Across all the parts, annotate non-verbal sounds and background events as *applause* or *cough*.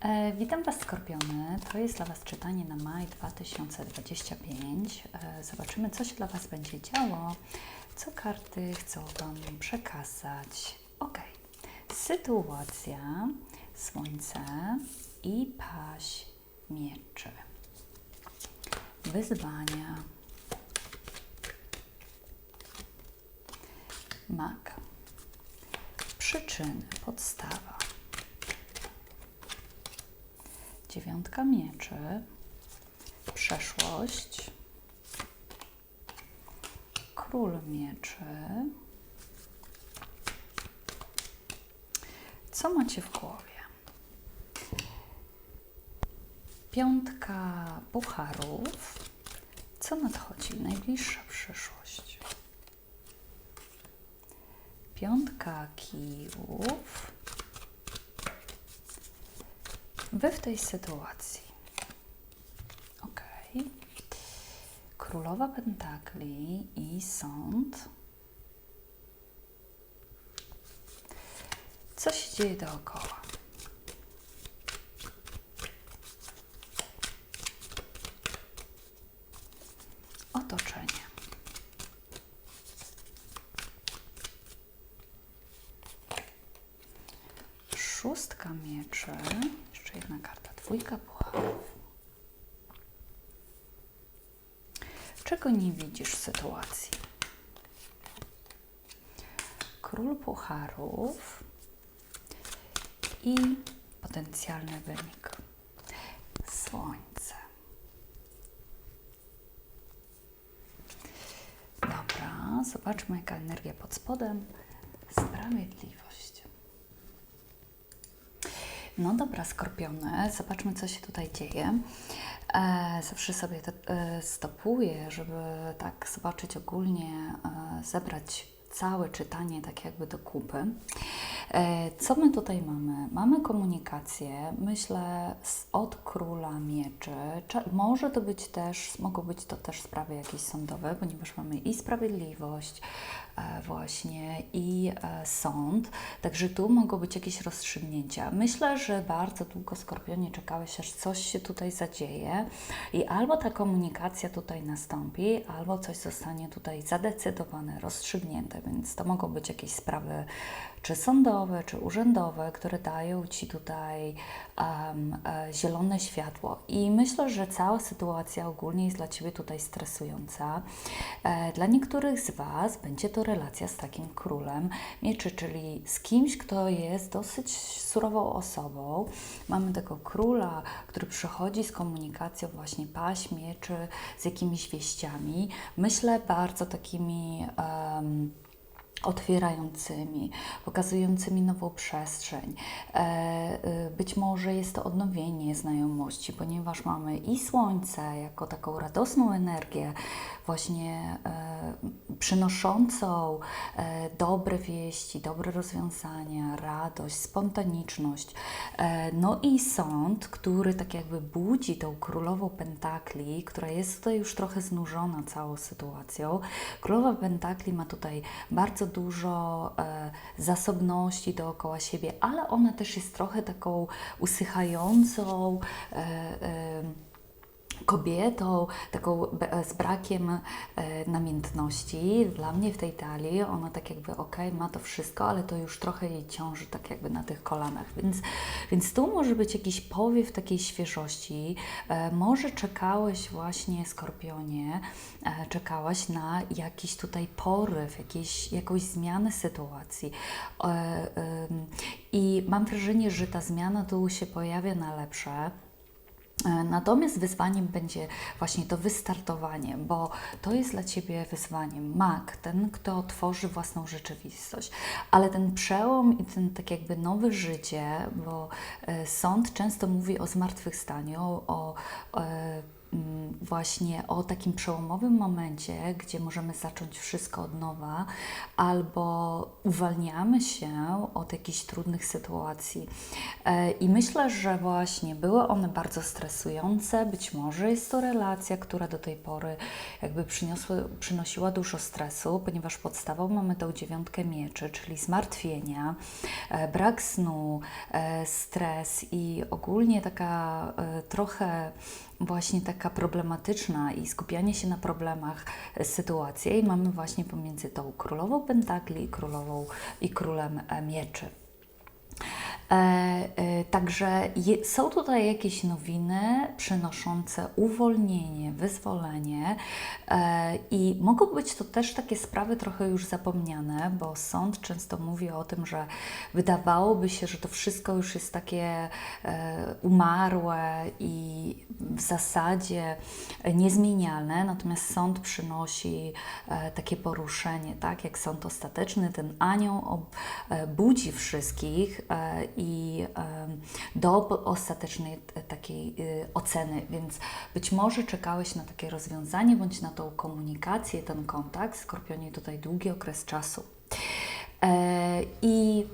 E, witam Was, Skorpiony. To jest dla Was czytanie na maj 2025. E, zobaczymy, co się dla Was będzie działo, co karty chcą Wam przekazać. Ok. Sytuacja, słońce i paść mieczy. Wyzwania. Mak. Przyczyny, podstawa. Dziewiątka mieczy, przeszłość, król mieczy. Co macie w głowie? Piątka pucharów. Co nadchodzi? Najbliższa przyszłość. Piątka kijów. Wy w tej sytuacji. Ok. Królowa Pentakli i sąd. Co się dzieje dookoła? Otoczenie. Szóstka mieczy. Jedna karta. Dwójka pucharów. Czego nie widzisz w sytuacji? Król pucharów i potencjalny wynik. Słońce. Dobra, zobaczmy jaka energia pod spodem. Sprawiedliwość. No dobra, skorpiony, zobaczmy, co się tutaj dzieje. E, zawsze sobie to e, stopuję, żeby tak zobaczyć ogólnie, e, zebrać całe czytanie tak jakby do kupy. E, co my tutaj mamy? Mamy komunikację, myślę, od króla mieczy. Może to być też, mogą być to też sprawy jakieś sądowe, ponieważ mamy i sprawiedliwość, e, właśnie i e, sąd, także tu mogą być jakieś rozstrzygnięcia. Myślę, że bardzo długo Skorpionie czekałeś, aż coś się tutaj zadzieje i albo ta komunikacja tutaj nastąpi, albo coś zostanie tutaj zadecydowane, rozstrzygnięte, więc to mogą być jakieś sprawy czy sądowe, czy urzędowe, które dają Ci tutaj um, zielone światło. I myślę, że cała sytuacja ogólnie jest dla Ciebie tutaj stresująca. E, dla niektórych z Was będzie to relacja z takim królem mieczy, czyli z kimś, kto jest dosyć surową osobą. Mamy tego króla, który przychodzi z komunikacją właśnie paść mieczy, z jakimiś wieściami. Myślę bardzo takimi... Um, otwierającymi, pokazującymi nową przestrzeń. E, e, być może jest to odnowienie znajomości, ponieważ mamy i słońce jako taką radosną energię, właśnie e, przynoszącą dobre wieści, dobre rozwiązania, radość, spontaniczność. No i sąd, który tak jakby budzi tą królową pentakli, która jest tutaj już trochę znużona całą sytuacją. Królowa pentakli ma tutaj bardzo dużo e, zasobności dookoła siebie, ale ona też jest trochę taką usychającą. E, e, kobietą, taką z brakiem e, namiętności. Dla mnie w tej talii ona tak jakby ok, ma to wszystko, ale to już trochę jej ciąży tak jakby na tych kolanach. Więc, więc tu może być jakiś powiew takiej świeżości. E, może czekałeś właśnie, Skorpionie, e, czekałaś na jakiś tutaj poryw, jakieś, jakąś zmianę sytuacji. I mam wrażenie, że ta zmiana tu się pojawia na lepsze. E, natomiast wyzwaniem będzie właśnie to wystartowanie, bo to jest dla Ciebie wyzwaniem. Mak, ten, kto tworzy własną rzeczywistość, ale ten przełom i ten tak jakby nowe życie, bo e, sąd często mówi o zmartwychwstaniu, o, o mm, właśnie o takim przełomowym momencie, gdzie możemy zacząć wszystko od nowa, albo uwalniamy się od jakichś trudnych sytuacji. E, I myślę, że właśnie były one bardzo stresujące. Być może jest to relacja, która do tej pory jakby przynosiła dużo stresu, ponieważ podstawą mamy tą dziewiątkę mieczy, czyli zmartwienia, e, brak snu, e, stres i ogólnie taka trochę właśnie taka problematyczna i skupianie się na problemach sytuacja i mamy właśnie pomiędzy tą królową pentakli i królową i królem mieczy. E, e, także je, są tutaj jakieś nowiny przynoszące uwolnienie, wyzwolenie e, i mogą być to też takie sprawy trochę już zapomniane, bo sąd często mówi o tym, że wydawałoby się, że to wszystko już jest takie umarłe i w zasadzie niezmienialne, natomiast sąd przynosi takie poruszenie, tak? Jak sąd ostateczny, ten anioł budzi wszystkich i do ostatecznej takiej y, oceny, więc być może czekałeś na takie rozwiązanie bądź na tą komunikację, ten kontakt. Skorpionie tutaj długi okres czasu. E, I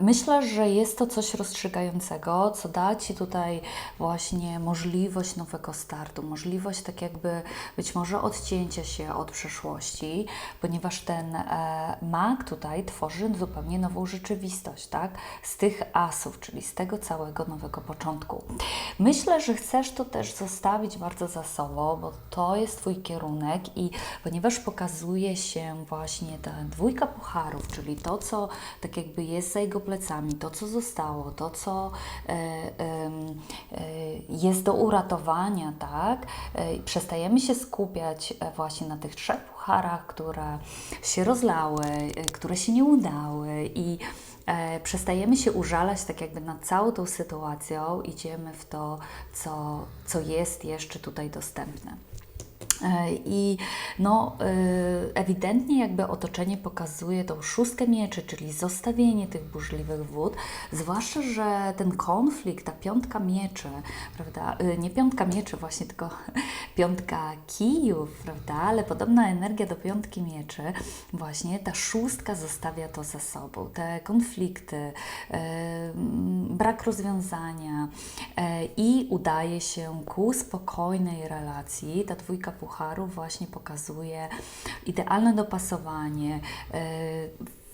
myślę, że jest to coś rozstrzygającego, co da Ci tutaj właśnie możliwość nowego startu, możliwość tak jakby być może odcięcia się od przeszłości, ponieważ ten e, mag tutaj tworzy zupełnie nową rzeczywistość, tak? Z tych asów, czyli z tego całego nowego początku. Myślę, że chcesz to też zostawić bardzo za sobą, bo to jest Twój kierunek i ponieważ pokazuje się właśnie ta dwójka pucharów, czyli to, co tak jakby jest jest za jego plecami, to co zostało, to co e, e, jest do uratowania, tak? E, przestajemy się skupiać właśnie na tych trzech pucharach, które się rozlały, które się nie udały i przestajemy się użalać tak jakby nad całą tą sytuacją, idziemy w to, co, co jest jeszcze tutaj dostępne. I no, e, ewidentnie jakby otoczenie pokazuje tą szóstkę mieczy, czyli zostawienie tych burzliwych wód, zwłaszcza, że ten konflikt, ta piątka mieczy, prawda, e, nie piątka mieczy właśnie, tylko *laughs* piątka kijów, prawda, ale podobna energia do piątki mieczy, właśnie ta szóstka zostawia to za sobą, te konflikty, brak rozwiązania i udaje się ku spokojnej relacji, ta dwójka pucharów pucharów właśnie pokazuje idealne dopasowanie, e,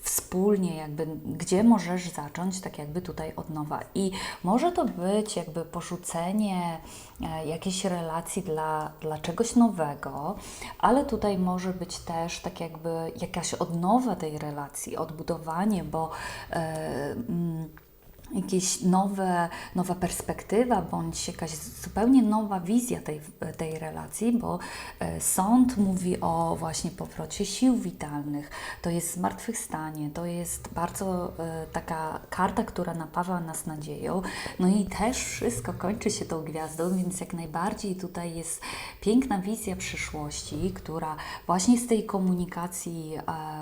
wspólnie jakby, gdzie możesz zacząć tak jakby tutaj od nowa. I może to być jakby porzucenie e, jakiejś relacji dla, dla czegoś nowego, ale tutaj może być też tak jakby jakaś odnowa tej relacji, odbudowanie, bo yy, jakieś nowe, nowa perspektywa bądź jakaś zupełnie nowa wizja tej, tej relacji, bo e, sąd mówi o właśnie powrocie sił witalnych, to jest zmartwychwstanie, to jest bardzo e, taka karta, która napawa nas nadzieją, no i też wszystko kończy się tą gwiazdą, więc jak najbardziej tutaj jest piękna wizja przyszłości, która właśnie z tej komunikacji e,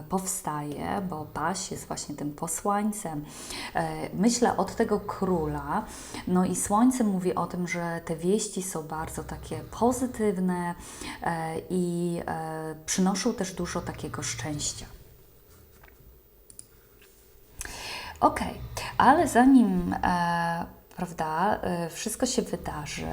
powstaje, bo Paś jest właśnie tym posłańcem. Myślę od tego króla. No i słońce mówi o tym, że te wieści są bardzo takie pozytywne e, i e, przynoszą też dużo takiego szczęścia. Ok, ale zanim e, prawda, y, wszystko się wydarzy.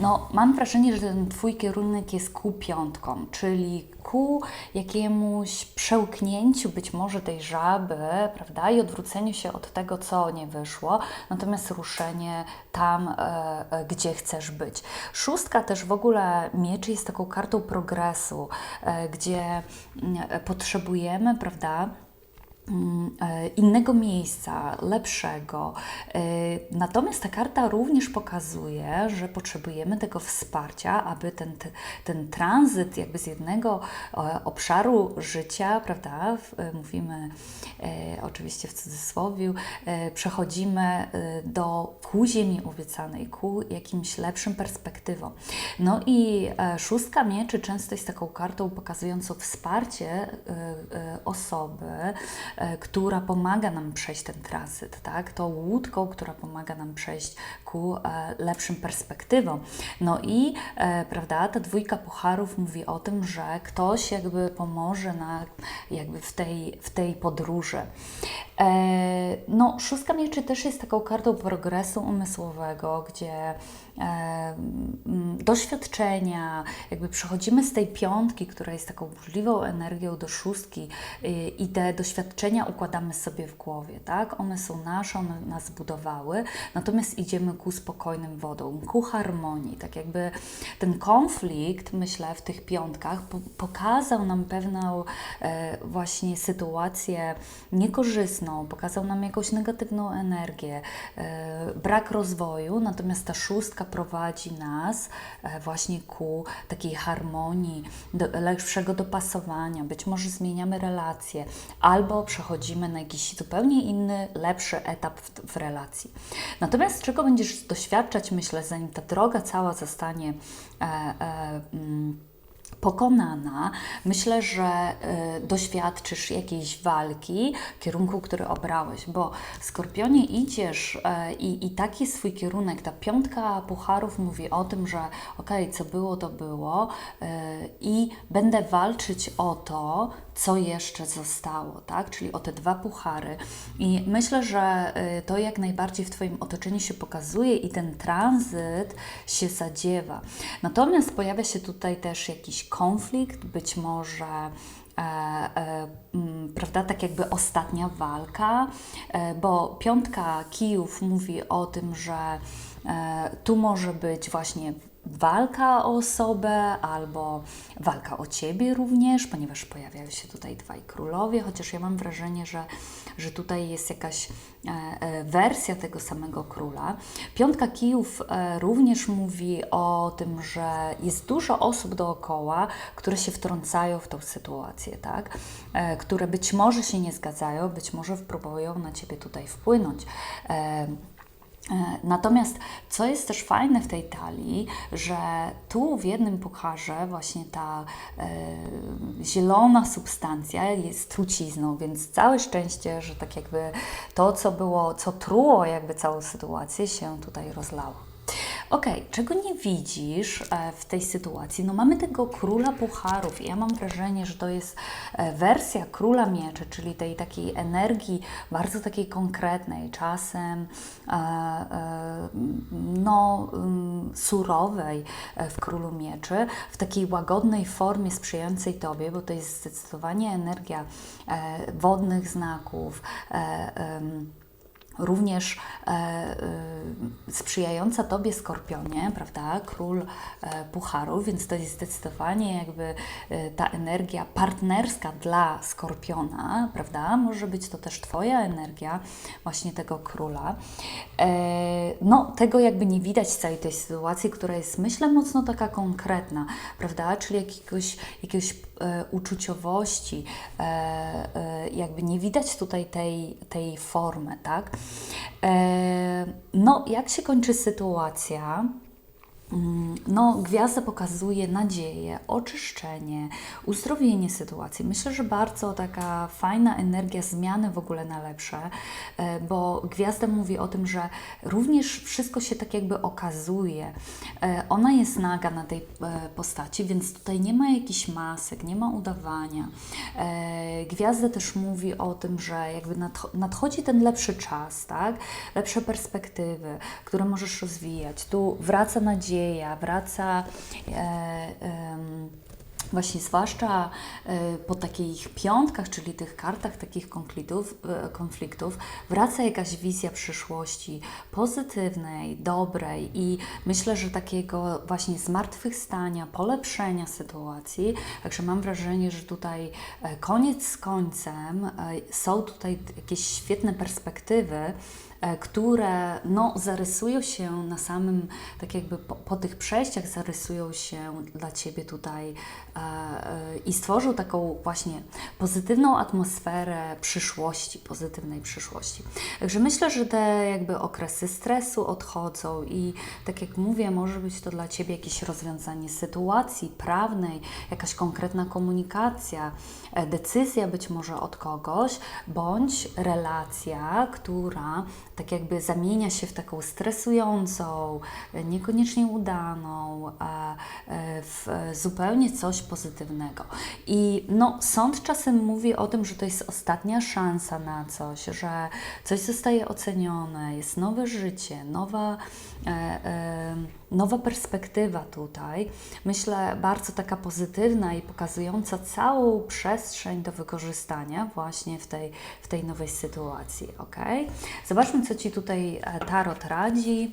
No, mam wrażenie, że ten Twój kierunek jest ku piątką, czyli ku jakiemuś przełknięciu być może tej żaby, prawda, i odwróceniu się od tego, co nie wyszło, natomiast ruszenie tam, e, e, gdzie chcesz być. Szóstka też w ogóle mieczy jest taką kartą progresu, e, gdzie mm, potrzebujemy, prawda, e, innego miejsca, lepszego. E, natomiast ta karta również pokazuje, że potrzebujemy tego wsparcia, aby ten, ten tranzyt jakby z jednego e, obszaru życia, prawda, mówimy oczywiście w cudzysłowie, przechodzimy do ku ziemi obiecanej, ku jakimś lepszym perspektywom. No i szóstka mieczy często jest taką kartą pokazującą wsparcie osoby, e, która pomaga nam przejść ten tranzyt, tak? Tą łódką, która pomaga nam przejść ku e, lepszym perspektywom. No i, e, prawda, ta dwójka pucharów mówi o tym, że ktoś jakby pomoże na, jakby w tej, w tej podróży. E, no, szóstka mieczy też jest taką kartą progresu umysłowego, gdzie e, mm, doświadczenia, jakby przechodzimy z tej piątki, która jest taką burzliwą energią do szóstki y, i te doświadczenia układamy sobie w głowie, tak? One są nasze, one nas budowały, natomiast idziemy ku spokojnym wodom, ku harmonii, tak jakby ten konflikt, myślę, w tych piątkach po pokazał nam pewną e, właśnie sytuację niekorzystną, pokazał nam jakąś negatywną energię, e, brak rozwoju, natomiast ta szóstka prowadzi nas e, właśnie ku takiej harmonii, do lepszego dopasowania, być może zmieniamy relacje, albo przechodzimy na jakiś zupełnie inny, lepszy etap w, w relacji. Natomiast czego będziesz doświadczać, myślę, zanim ta droga cała zostanie e, e, mm, pokonana, myślę, że y, doświadczysz jakiejś walki kierunku, który obrałeś, bo Skorpionie idziesz y, i taki jest swój kierunek. Ta piątka pucharów mówi o tym, że okej, okay, co było, to było y, i będę walczyć o to, co jeszcze zostało, tak? Czyli o te dwa puchary. I myślę, że y, to jak najbardziej w Twoim otoczeniu się pokazuje i ten tranzyt się zadziewa. Natomiast pojawia się tutaj też jakiś konflikt, być może. E, e, m, prawda, tak jakby ostatnia walka, e, bo piątka kijów mówi o tym, że e, tu może być właśnie walka o osobę albo walka o ciebie również, ponieważ pojawiają się tutaj dwaj królowie, chociaż ja mam wrażenie, że, że tutaj jest jakaś e, e, wersja tego samego króla. Piątka kijów e, również mówi o tym, że jest dużo osób dookoła, które się wtrącają w tą sytuację, tak? Które być może się nie zgadzają, być może próbują na ciebie tutaj wpłynąć. E, natomiast co jest też fajne w tej talii, że tu w jednym pucharze właśnie ta e, zielona substancja jest trucizną, więc całe szczęście, że tak jakby to, co było, co truło jakby całą sytuację się tutaj rozlało. Ok, czego nie widzisz e, w tej sytuacji? No mamy tego króla pucharów ja mam wrażenie, że to jest e, wersja króla mieczy, czyli tej takiej energii bardzo takiej konkretnej, czasem e, no mm, surowej w królu mieczy, w takiej łagodnej formie sprzyjającej Tobie, bo to jest zdecydowanie energia wodnych znaków, również e, e, sprzyjająca Tobie Skorpionie, prawda, król e, pucharów, więc to jest zdecydowanie jakby e, ta energia partnerska dla Skorpiona, prawda, może być to też Twoja energia, właśnie tego króla. E, no, tego jakby nie widać w całej tej sytuacji, która jest myślę mocno taka konkretna, prawda, czyli jakiegoś, jakiegoś uczuciowości, jakby nie widać tutaj tej, tej formy, tak? E, no, jak się kończy sytuacja? Mm, no, gwiazda pokazuje nadzieję, oczyszczenie, uzdrowienie sytuacji. Myślę, że bardzo taka fajna energia zmiany w ogóle na lepsze, e, bo gwiazda mówi o tym, że również wszystko się tak jakby okazuje. E, ona jest naga na tej e, postaci, więc tutaj nie ma jakichś masek, nie ma udawania. Gwiazda też mówi o tym, że jakby nadchodzi ten lepszy czas, tak? Lepsze perspektywy, które możesz rozwijać. Tu wraca nadzieja nadzieja, wraca e, właśnie zwłaszcza e, po takich piątkach, czyli tych kartach takich konfliktów, e, konfliktów, wraca jakaś wizja przyszłości pozytywnej, dobrej i myślę, że takiego właśnie zmartwychwstania, polepszenia sytuacji. Także mam wrażenie, że tutaj koniec z końcem są tutaj jakieś świetne perspektywy które no, zarysują się na samym, tak jakby po, po tych przejściach zarysują się dla Ciebie tutaj e, e, i stworzą taką właśnie pozytywną atmosferę przyszłości, pozytywnej przyszłości. Także myślę, że te jakby okresy stresu odchodzą i tak jak mówię, może być to dla Ciebie jakieś rozwiązanie sytuacji prawnej, jakaś konkretna komunikacja, e, decyzja być może od kogoś, bądź relacja, która tak jakby zamienia się w taką stresującą, niekoniecznie udaną, e, w zupełnie coś pozytywnego. I no, sąd czasem mówi o tym, że to jest ostatnia szansa na coś, że coś zostaje ocenione, jest nowe życie, nowa, e, e, nowa perspektywa tutaj. Myślę, bardzo taka pozytywna i pokazująca całą przestrzeń do wykorzystania właśnie w tej, w tej nowej sytuacji. ok? Zobaczmy, co Ci tutaj e, Tarot radzi.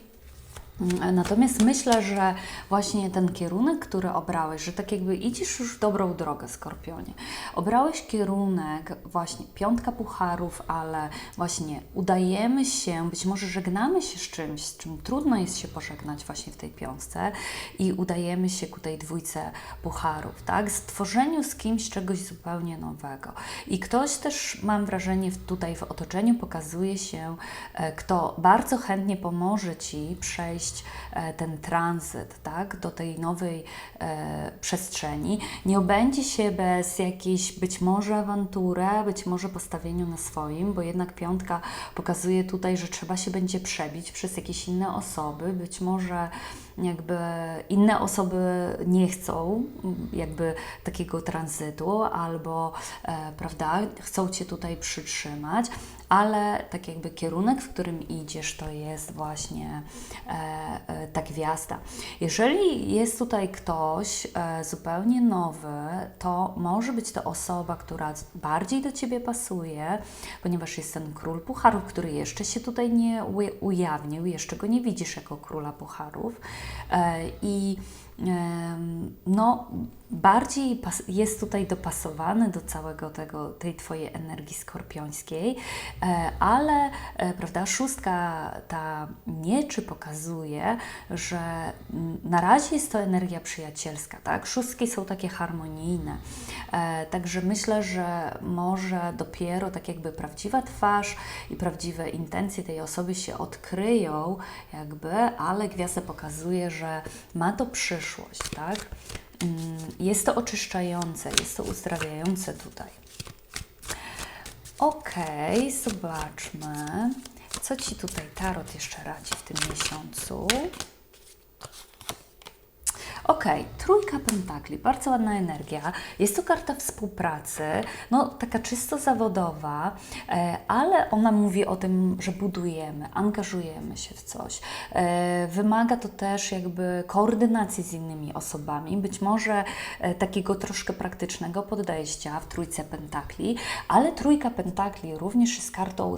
Mm, Natomiast myślę, że właśnie ten kierunek, który obrałeś, że tak jakby idziesz już w dobrą drogę, Skorpionie. Obrałeś kierunek właśnie piątka pucharów, ale właśnie udajemy się, być może żegnamy się z czymś, z czym trudno jest się pożegnać właśnie w tej piątce i udajemy się ku tej dwójce pucharów, tak? Stworzeniu z kimś czegoś zupełnie nowego. I ktoś też, mam wrażenie, tutaj w otoczeniu pokazuje się, e, kto bardzo chętnie pomoże Ci przejść e, ten tranzyt, tak? Do tej nowej e, przestrzeni. Nie obędzie się bez jakiejś być może awantury, być może postawieniu na swoim, bo jednak piątka pokazuje tutaj, że trzeba się będzie przebić przez jakieś inne osoby, być może jakby inne osoby nie chcą jakby takiego tranzytu albo e, prawda, chcą Cię tutaj przytrzymać, ale tak jakby kierunek, w którym idziesz, to jest właśnie e, e, ta gwiazda. Jeżeli jest tutaj ktoś e, zupełnie nowy, to może być to osoba, która bardziej do Ciebie pasuje, ponieważ jest ten król pucharów, który jeszcze się tutaj nie uja- ujawnił, jeszcze go nie widzisz jako króla pucharów. E, I no, bardziej jest tutaj dopasowany do całego tego, tej Twojej energii skorpiońskiej, e, ale e, prawda, szóstka ta mieczy pokazuje, że na razie jest to energia przyjacielska, tak? Szóstki są takie harmonijne, e, także myślę, że może dopiero tak jakby prawdziwa twarz i prawdziwe intencje tej osoby się odkryją, jakby, ale gwiazda pokazuje, że ma to przyszłość, tak? Mm, Jest to oczyszczające, jest to uzdrawiające tutaj. Okej, zobaczmy, co Ci tutaj Tarot jeszcze radzi w tym miesiącu. Okej, trójka pentakli, bardzo ładna energia. Jest to karta współpracy, no taka czysto zawodowa, e, ale ona mówi o tym, że budujemy, angażujemy się w coś. E, wymaga to też jakby koordynacji z innymi osobami, być może e, takiego troszkę praktycznego podejścia w trójce pentakli, ale trójka pentakli również jest kartą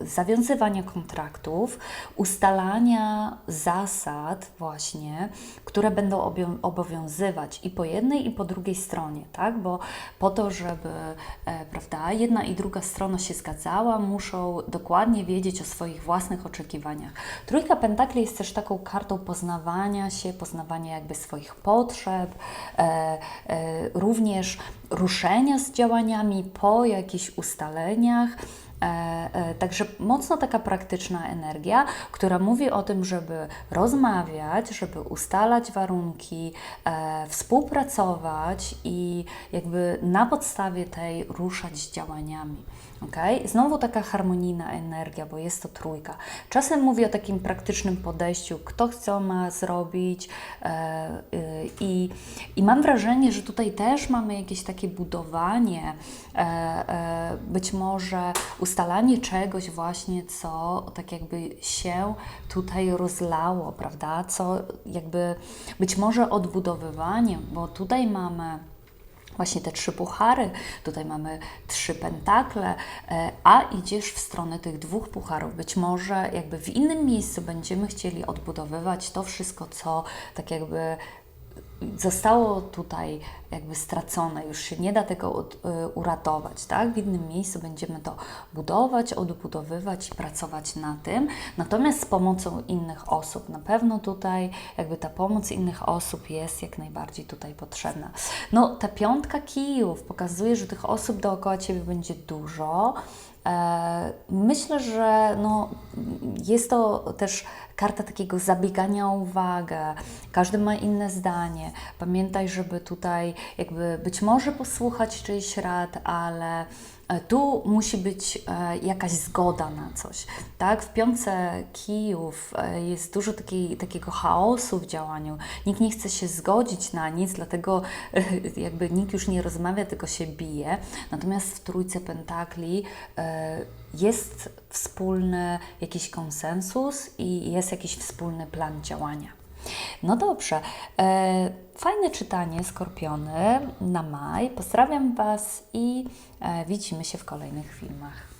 zawiązywania kontraktów, ustalania zasad właśnie, które będą obio- obowiązywać i po jednej i po drugiej stronie, tak? Bo po to, żeby e, prawda, jedna i druga strona się zgadzała, muszą dokładnie wiedzieć o swoich własnych oczekiwaniach. Trójka pentakli jest też taką kartą poznawania się, poznawania jakby swoich potrzeb, e, e, również ruszenia z działaniami po jakichś ustaleniach. E, e, Także mocno taka praktyczna energia, która mówi o tym, żeby rozmawiać, żeby ustalać warunki, e, współpracować i jakby na podstawie tej ruszać działaniami. Okay? Znowu taka harmonijna energia, bo jest to trójka. Czasem mówię o takim praktycznym podejściu, kto co ma zrobić, e, i, i mam wrażenie, że tutaj też mamy jakieś takie budowanie, e, e, być może ustalanie czegoś właśnie, co tak jakby się tutaj rozlało, prawda? Co jakby być może odbudowywanie, bo tutaj mamy właśnie te trzy puchary, tutaj mamy trzy pentakle, e, a idziesz w stronę tych dwóch pucharów. Być może jakby w innym miejscu będziemy chcieli odbudowywać to wszystko, co tak jakby zostało tutaj jakby stracone, już się nie da tego od, y, uratować, tak? W innym miejscu będziemy to budować, odbudowywać i pracować na tym. Natomiast z pomocą innych osób, na pewno tutaj jakby ta pomoc innych osób jest jak najbardziej tutaj potrzebna. No, ta piątka kijów pokazuje, że tych osób dookoła Ciebie będzie dużo. E, Myślę, że no, jest to też karta takiego zabiegania o uwagę. Każdy ma inne zdanie. Pamiętaj, żeby tutaj jakby być może posłuchać czyichś rad, ale e, tu musi być e, jakaś zgoda na coś. Tak? W piątce kijów e, jest dużo takiego chaosu w działaniu. Nikt nie chce się zgodzić na nic, dlatego jakby nikt już nie rozmawia, tylko się bije. Natomiast w trójce pentakli jest wspólny jakiś konsensus i jest jakiś wspólny plan działania. No dobrze, e, fajne czytanie Skorpiony na maj. Pozdrawiam Was i e, widzimy się w kolejnych filmach.